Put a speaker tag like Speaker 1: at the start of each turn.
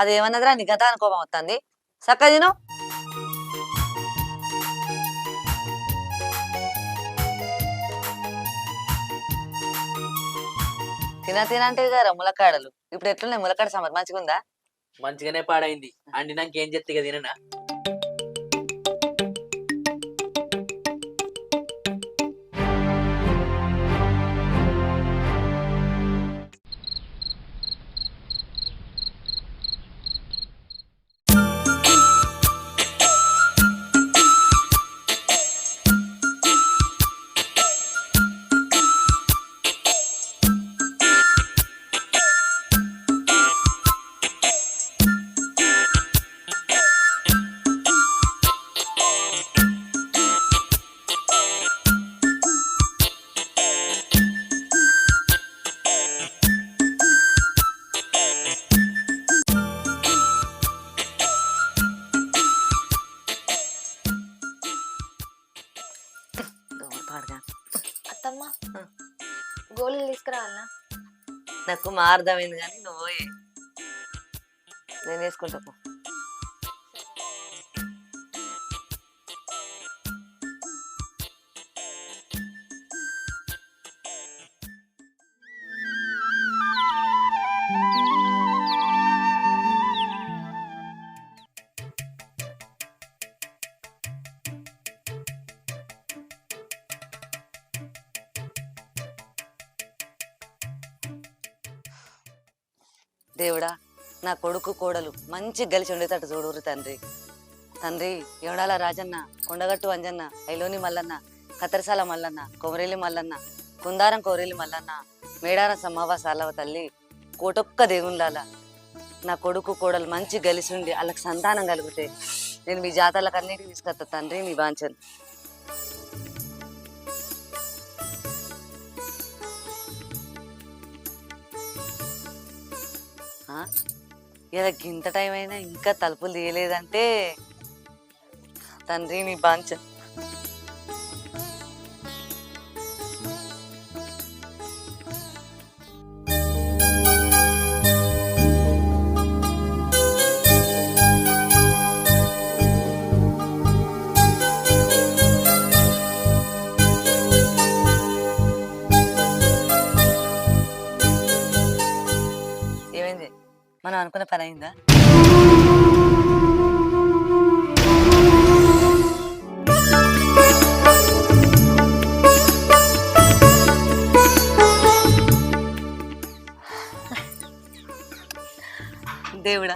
Speaker 1: అది ఏమన్నదిరా నీ గత కోపం వస్తుంది సక్కదిను తిన. తినంటే కదా ములక్కాడలు. ఇప్పుడు ఎట్లున్నాయి? ములక్కాడ సమర్ మంచిగా ఉందా
Speaker 2: మంచిగానే పాడైంది. అండి నాకు ఏం చెప్తే కదా తిననా?
Speaker 3: అత్తమ్మ. గోళీలు తీసుకురావాలనా
Speaker 1: నాకు మా అర్థమైంది కానీ నువ్వు. నేను వేసుకుంటా దేవుడా నా కొడుకు కోడలు మంచి గలిచి ఉండేటట్టు చూడురు తండ్రి. తండ్రి ఎవడాల రాజన్న కొండగట్టు అంజన్న ఐలోని మల్లన్న కత్తరసాల మల్లన్న కొమరేలి మల్లన్న కుందారం కోరేలి మల్లన్న మేడారం సమావాసాలవ తల్లి కోటొక్క దేవుళ్ళాల. నా కొడుకు కోడలు మంచి గలిసి ఉండి వాళ్ళకి సంతానం కలిగితే నేను మీ జాతరలకు అన్నిటికీ తీసుకొస్తా తండ్రి నీ వాంఛన్. ఇలా గింత టైం అయినా ఇంకా తలుపులు తీయలేదంటే తండ్రి నీ బాంచ. ఏమైంది? మనం అనుకున్న పని అయిందా? దేవుడా.